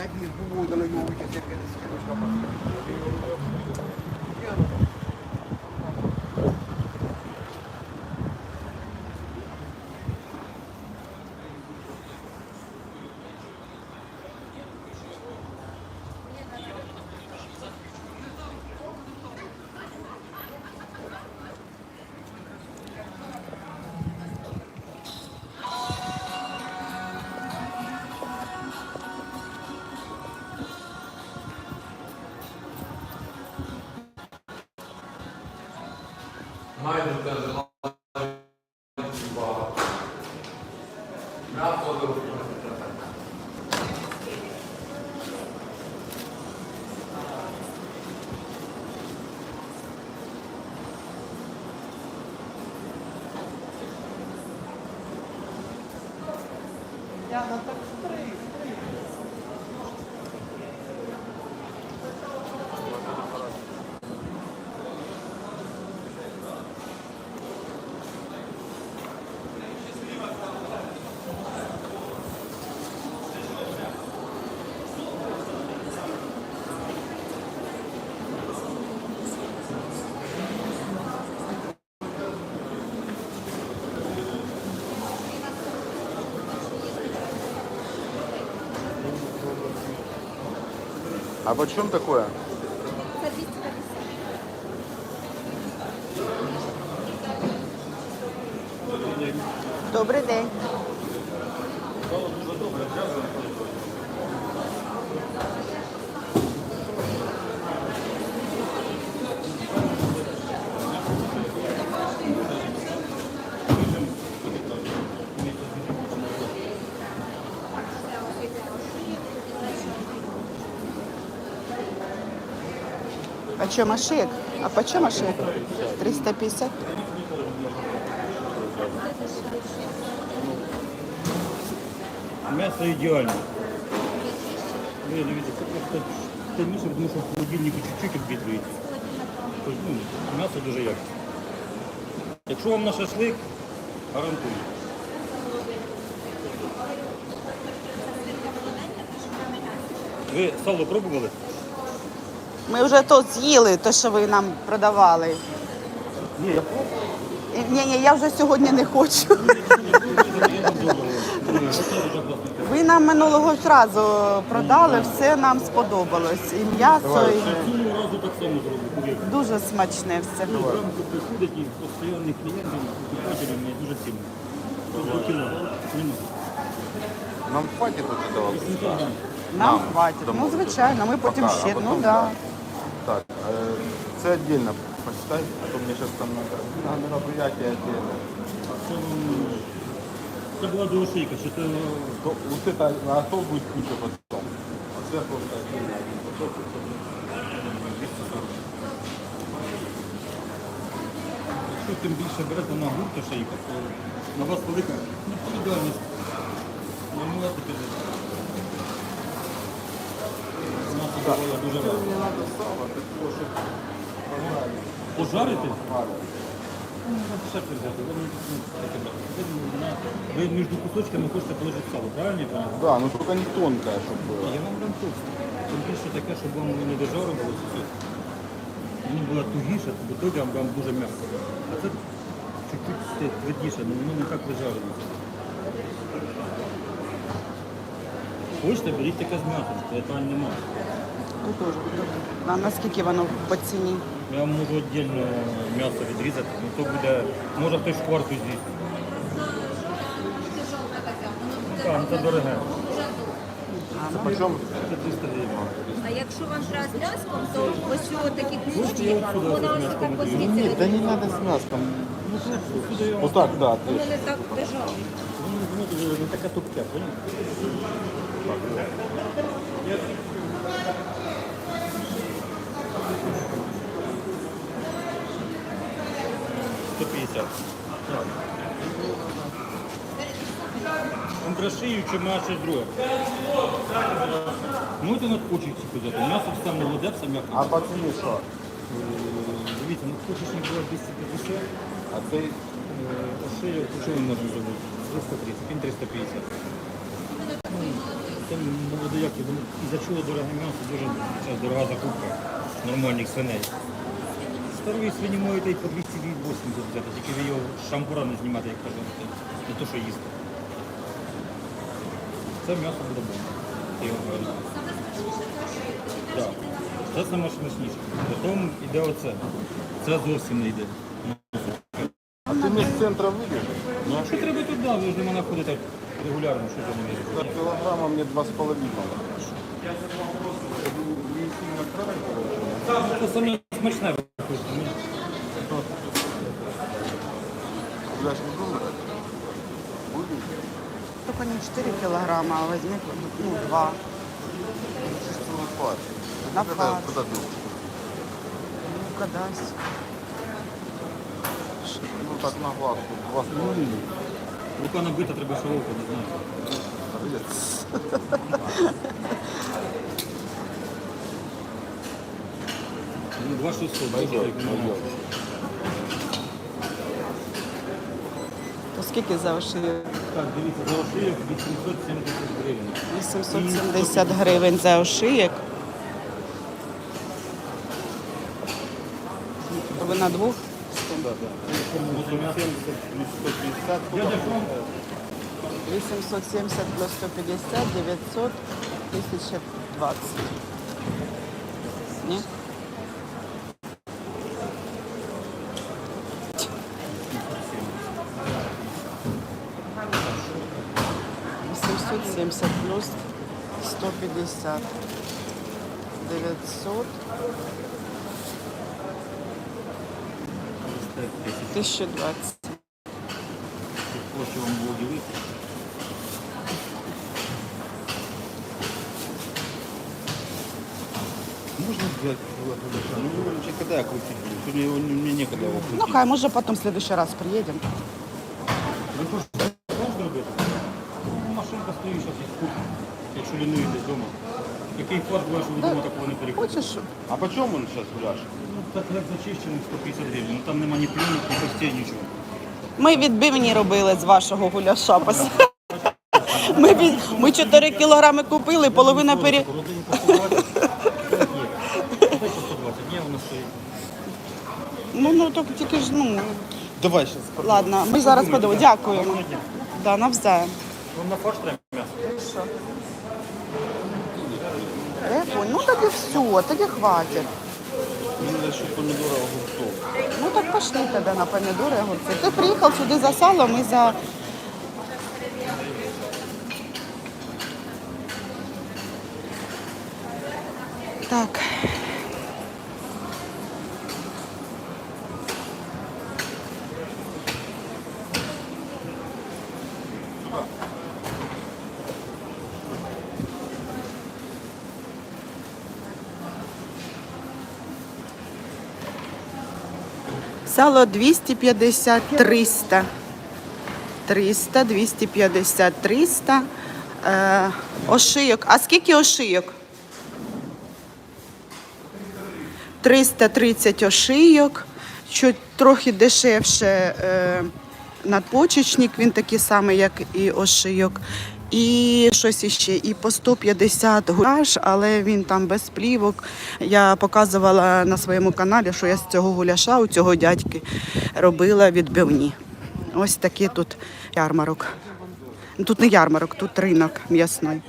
Hepimiz bu buğdana yoğun keserken sıkılmış kapatıyoruz. Яна, так стрий. А почем такое? Добрий день. А что, машек? А почем машек? 350? М'ясо ідеальне. Ви дивіться, це просто темніше, тому що в холодильнику чуть-чуть обвітрюється. Ну, м'ясо дуже якісне. Якщо вам на шашлик, гарантую. Ви сало пробували? Ми вже то з'їли, те, що ви нам продавали. Ні, я пробував. Ні, ні, я вже сьогодні не хочу. Ви нам минулого разу продали, все нам сподобалось. І м'ясо, і разу так само зроблю. дуже смачне все. Ну, рамку приходять і постійних клієнтів, покупателів мені дуже цінно. Тобто. Нам хватит вот этого? 800 грам. Нам Нам, хватить. Ну, звичайно, ми потім ще. Ну так. да. Так, э, це отдельно посчитай, а то мне сейчас там надо на мероприятие отдельно. Це, м, Це була доошийка, що це То, вот это, а то будет куча потом. А сверху вот отдельно один кусок, и всё. 240. Якщо тим більше берете на гурт шийка, то на вас велика відповідальність. Не можете піде. Маса буває дуже рано. Не надо сало, ты тоже Пожарити? пожарить. Ну, Шефер взяти. Ви, ну, таке брати. Ви, на- Ви між кусочками хочете положити сало, правильно? я понял? Да, ну только не тонкое, чтобы было. Я вам дам товсте. Тим більше таке, щоб вам не дожарувалося все. Воно було тугіше, то тоді вам вам дуже м'яко. А це чуть-чуть те- твердіше, але воно не так вижарюється. Хочете, беріть таке з м'ясом, питань немає. Ну, теж. А наскільки воно по ціні? Я можу віддільно м'ясо відрізати, ну то буде, може хтось шкварку з'їсти. Ну так, це дороге. По чому? Це 300 гривень. А якщо вам треба з м'яском, то ось цього такі книжки, вона ось так Ні, ну, да не посвітила. надо с мяском. Так, да. Не Вони так держали. Ну, ну, ну, ну така тупка, понял? Так. 150. Контрашию, чи має щось Ну Можете надкочити куди? М'ясо все молоде, все м'яко. А по ціні що? Дивіться, надкочечник було 250, а цей е, шию, що він можна зробити? 330, він 350. Це молодояки, і за чого дороге м'ясо, дуже дорога закупка нормальних свиней. Старої свині можете й по 280 взяти, тільки ви його шампура не знімати, як кажуть, не то, що їсти. Це м'ясо буде бомба. Я вам говорю. Так. Це саме смачніше. Потім йде оце. Це зовсім не йде. А ти між центра вийдеш? Ну а що треба туди? Ви ж не мене ходите регулярно, що ти не? За кілограма мені два з половиною. Це саме смачне Только не 4 килограмма, а возьми ну, 2. Це ж. На фарш. Ну-ка дасть. Ну так на глаз, тут два. Рука набита, треба широко, не знаю. Ну, 2600, дуже Пойдет, пойдет. То скільки за ошию? Так, дивіться, за ошийок 870 гривень. 870 гривень за. То ви на двох? Да, да. 870 плюс 150. Дядя Фронт, 870 плюс 150, 900, 1020. Ні? 70 плюс 150, 900, 1020. Площадь вам было удивить. Можно взять Ну, вы вообще когда крутить будете? Сегодня его, мне некогда его крутить. Ну, хай, мы же потом в следующий раз приедем. Вы якщо лінуєтесь вдома. Який що ви вдома такого не переходить? Хочеш? А почем он сейчас гуляш? Ну, так як зачищений 150 гривень, ну там нема ні плюнок, ні костей, нічого. Ми відбивні робили з вашого гуляша. Пос- Ми, від... ми 4 кілограми купили, половина пері... Родині по 120. Є. Дай по 120, ні, вона стоїть. Ну, ну, так тільки ж, ну, Давай сейчас. ладно, ми зараз подивимо. Дякуємо. Да, навзаєм. Вам на фарш треба м'ясо. Ну, тоді все, тоді хватить. Огурцов. Ну, так пошли тоді на помідори, огурці. Ти приїхав сюди за салом і за... Так. Сало 250, 300. 300, 250, 300. Е, ошийок. А скільки ошийок? 330 ошийок. Чуть трохи дешевше е, надпочечник, він такий самий, як і ошийок. І щось іще, і по 150 гуляш, але він там без плівок. Я показувала на своєму каналі, що я з цього гуляша, у цього дядьки робила відбивні. Ось такий тут ярмарок. Тут не ярмарок, тут ринок м'ясний.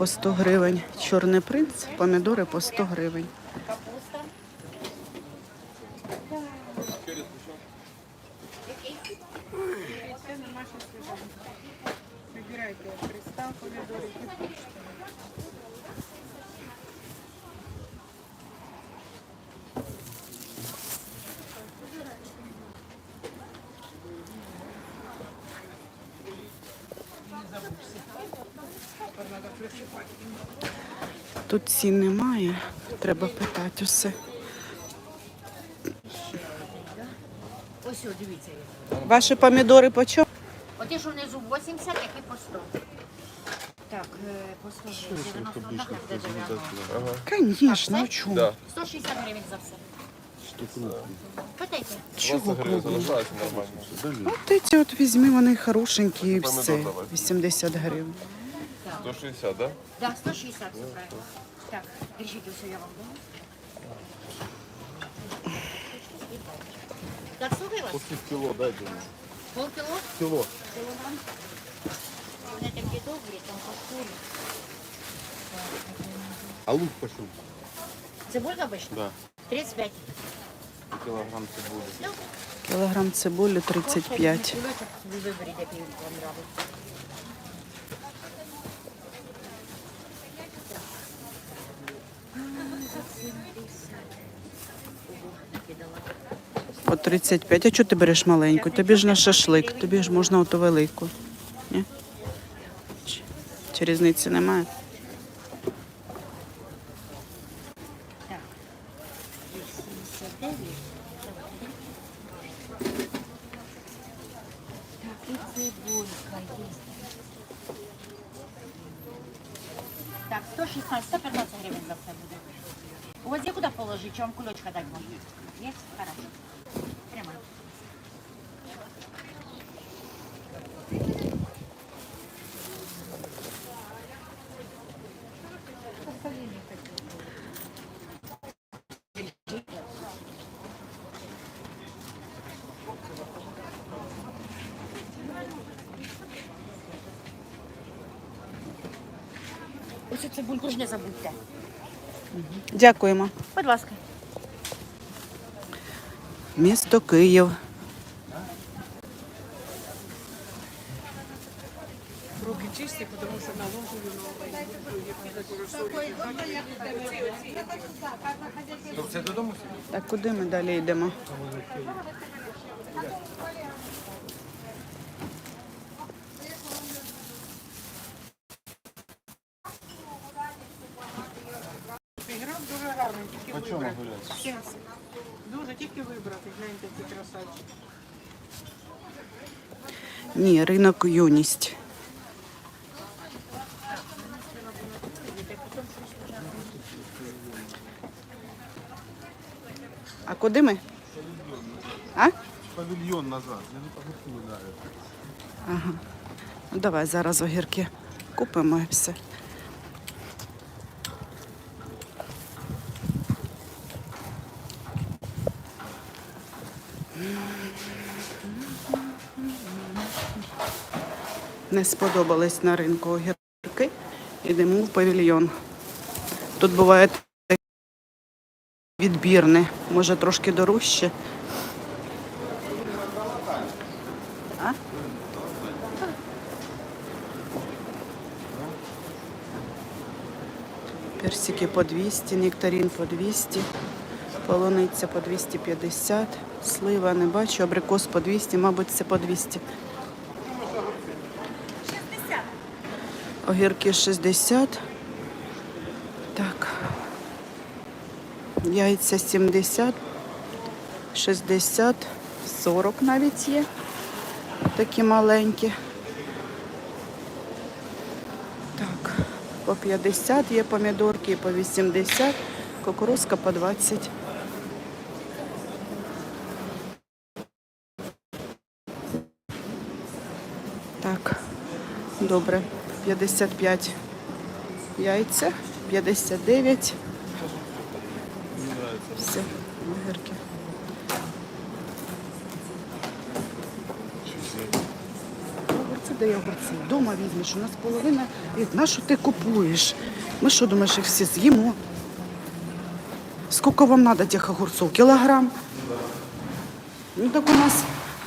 По 100 гривень чорний принц, помідори по 100 гривень. Тут цін немає, треба питати усе. Ось, о, дивіться. Ваші помідори по чому? Оті, що внизу 80, які по 100. Так, е, по 100 гривень, 90 де дерев'яного. Звісно, а чому? Да. 160 гривень за все. Питайте. Чого 20 залишається нормально. От ці от візьми, вони хорошенькі і все. 80 гривень. 160, да? Да, 160 все правильно. Так, держіть усе, я вам дам. Так, слухай вас. После кило дайте мне. Полкіло? Кило. Кілограм? Вони такі добрі, там по шкурі. А лук почем? Цибулька обычно? Да. 35. Килограмм цибули. Кілограм цибулі 35. Кулечок ви виберіть, який вам. По 35. А чого ти береш маленьку? Тобі ж на шашлик, тобі ж можна оту велику. Ні? Чи, різниці немає? Так. 89. Так, і цибулька є. Так, 116, 115 гривень за все буде. У вас є куди положити? Чи вам кульочка дати можна? Є? Хорошо. Прямо. Ось цю цибульку ж не забудьте. Дякуємо. Будь ласка. Місто Київ. То це додому? Так куди ми далі йдемо? Почем огурец? Дуже тільки вибрати, гляньте, ці красавчики. Ні, ринок юність. А куди ми? А? Павільйон назад. Я не нравятся. Ага. Ну, давай зараз огірки купимо і все. Не сподобались на ринку огірки. Йдемо в павільйон. Тут буває відбірне, може трошки дорожче. А? Персики по 200, нектарин по 200, полуниця по 250, слива не бачу, абрикос по 200, мабуть, це по 200. Огірки 60. Так. Яйця 70, 60, 40 навіть є. Такі маленькі. Так, по 50 є помідорки, по 80, кукурузка по 20. Так, добре. 55 яйця, 59. Все, огірки. Огурці де огурці. Дома візьмеш, у нас половина. Від на що ти купуєш? Ми що думаєш, їх всі з'їмо? Скільки вам треба тих огурців? Кілограм? Ну так у нас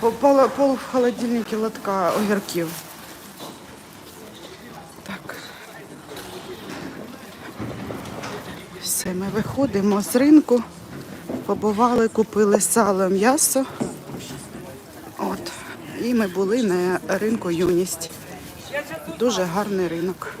пол, пол в холодильнику лотка огірків. Все, ми виходимо з ринку. Побували, купили сало, м'ясо. От. І ми були на ринку юність. Дуже гарний ринок.